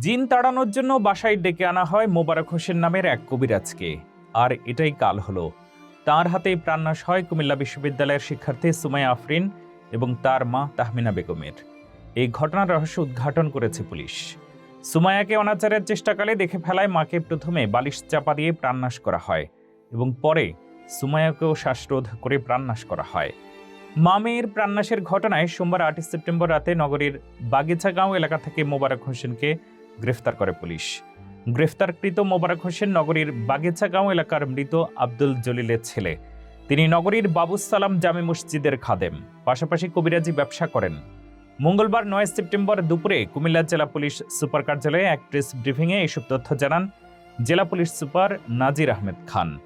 জিন তাড়ানোর জন্য বাসায় ডেকে আনা হয় মোবারক হোসেন নামের এক কবিরাজকে। আর এটাই কাল হলো। তার হাতে প্রাণনাশ হয় কুমিল্লা বিশ্ববিদ্যালয়ের শিক্ষার্থী সুমাইয়া আফরিন এবং তার মা তাহমিনা বেগমের। এই ঘটনার রহস্য উদ্ঘাটন করেছে পুলিশ। সুমায়াকে অনাচারের চেষ্টাকালে দেখে ফেলায় মাকে প্রথমে বালিশ চাপা দিয়ে প্রাণনাশ করা হয় এবং পরে সুমায়াকেও শ্বাসরোধ করে প্রাণনাশ করা হয়। মা মেয়ের প্রাণনাশের ঘটনায় সোমবার আটই সেপ্টেম্বর রাতে নগরীর বাগিচাগাঁও এলাকা থেকে মোবারক হোসেনকে গ্রেফতার করে পুলিশ। গ্রেফতারকৃত মোবারক হোসেন নগরীর বাগিচাগাঁও এলাকার মৃত আব্দুল জলিলের ছেলে। তিনি নগরীর বাবুসালাম জামে মসজিদের খাদেম। পাশাপাশি কবিরাজি ব্যবসা করেন। মঙ্গলবার নয় সেপ্টেম্বর দুপুরে কুমিল্লা জেলা পুলিশ সুপার কার্যালয়ে এক প্রেস ব্রিফিংয়ে এসব তথ্য জানান জেলা police super Nazir Ahmed Khan.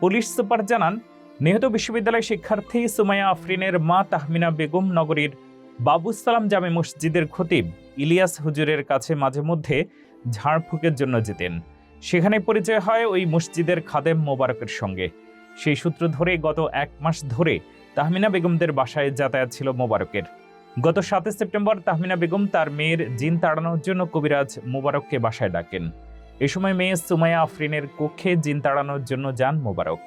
Police super জানান, নিহত বিশ্ববিদ্যালয় শিক্ষার্থী সুমাইয়া আফরিনের মা তাহমিনা বেগম নগরীর বাবুসালাম জামে মসজিদের খতিব ইলিয়াস হুজুরের কাছে মাঝে মধ্যে ঝাড়ফুঁকের জন্য যেতেন। সেখানে পরিচয় হয় ওই মসজিদের খাদেম মোবারকের সঙ্গে। সেই সূত্র ধরে গত এক মাস ধরে তাহমিনা বেগমদের বাসায় যাতায়াত ছিল মোবারকের। গত সাতই সেপ্টেম্বর তাহমিনা বেগম তার মেয়ের জিন তাড়ানোর জন্য কবিরাজ মোবারককে বাসায় ডাকেন। এ সময় মেয়ে সুমায়া আফরিনের কক্ষে জিন তাড়ানোর জন্য যান মোবারক।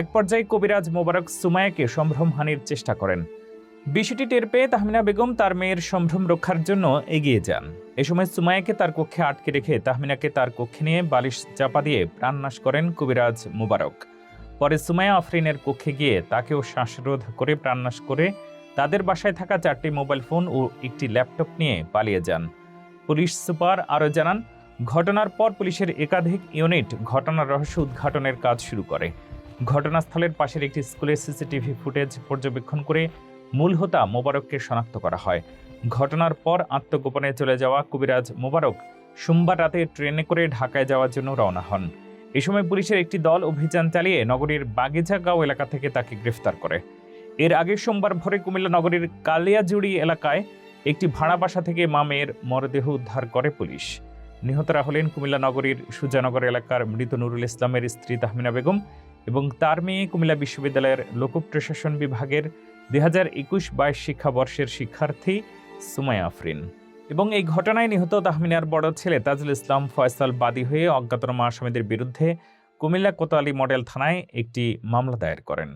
এক পর্যায়ে কবিরাজ মোবারক সুমায়াকে সম্ভ্রমহানির চেষ্টা করেন। বিষয়টি টের পেয়ে তাহমিনা বেগম তার মেয়ের সম্ভ্রম রক্ষার জন্য এগিয়ে যান। এ সময় সুমায়াকে তার কক্ষে আটকে রেখে তাহমিনাকে তার কক্ষে নিয়ে বালিশ চাপা দিয়ে প্রাণনাশ করেন কবিরাজ মোবারক। পরে সুমায়া আফরিনের কক্ষে গিয়ে তাকেও শ্বাসরোধ করে প্রাণনাশ করে তাদের বাসায় থাকা চারটি মোবাইল ফোন ও একটি ল্যাপটপ নিয়ে পালিয়ে যান। পুলিশ সুপার আরও জানান, ঘটনার পর পুলিশের একাধিক ইউনিট ঘটনার রহস্য উদ্ঘাটনের কাজ শুরু করে। ঘটনাস্থলের পাশের একটি স্কুলের সিসিটিভি ফুটেজ পর্যবেক্ষণ করে মূল হোতা মোবারককে শনাক্ত করা হয়। ঘটনার পর আত্মগোপনে চলে যাওয়া কবিরাজ মোবারক সোমবার রাতে ট্রেনে করে ঢাকায় যাওয়ার জন্য রওনা হন। এ সময় পুলিশের একটি দল অভিযান চালিয়ে নগরীর বাগিচাগাঁও এলাকা থেকে তাকে গ্রেফতার করে। এর আগে সোমবার ভোরে কুমিল্লা নগরীর কালিয়াজুড়ি এলাকায় একটি ভাড়া বাসা থেকে মা মেয়ের মরদেহ উদ্ধার করে পুলিশ। নিহতরা হলেন কুমিল্লা নগরীর সুজানগর এলাকার মৃত নুরুল ইসলামের স্ত্রী তাহমিনা বেগম এবং তার মেয়ে কুমিল্লা বিশ্ববিদ্যালয়ের লোক প্রশাসন বিভাগের দুই হাজার একুশ বাইশ শিক্ষাবর্ষের শিক্ষার্থী সুমাই আফরিন। এবং এই ঘটনায় নিহত তাহমিনার বড় ছেলে তাজুল ইসলাম ফয়সাল বাদী হয়ে অজ্ঞাতনামা আসামিদের বিরুদ্ধে কুমিল্লা কোতোয়ালি মডেল থানায় একটি মামলা দায়ের করেন।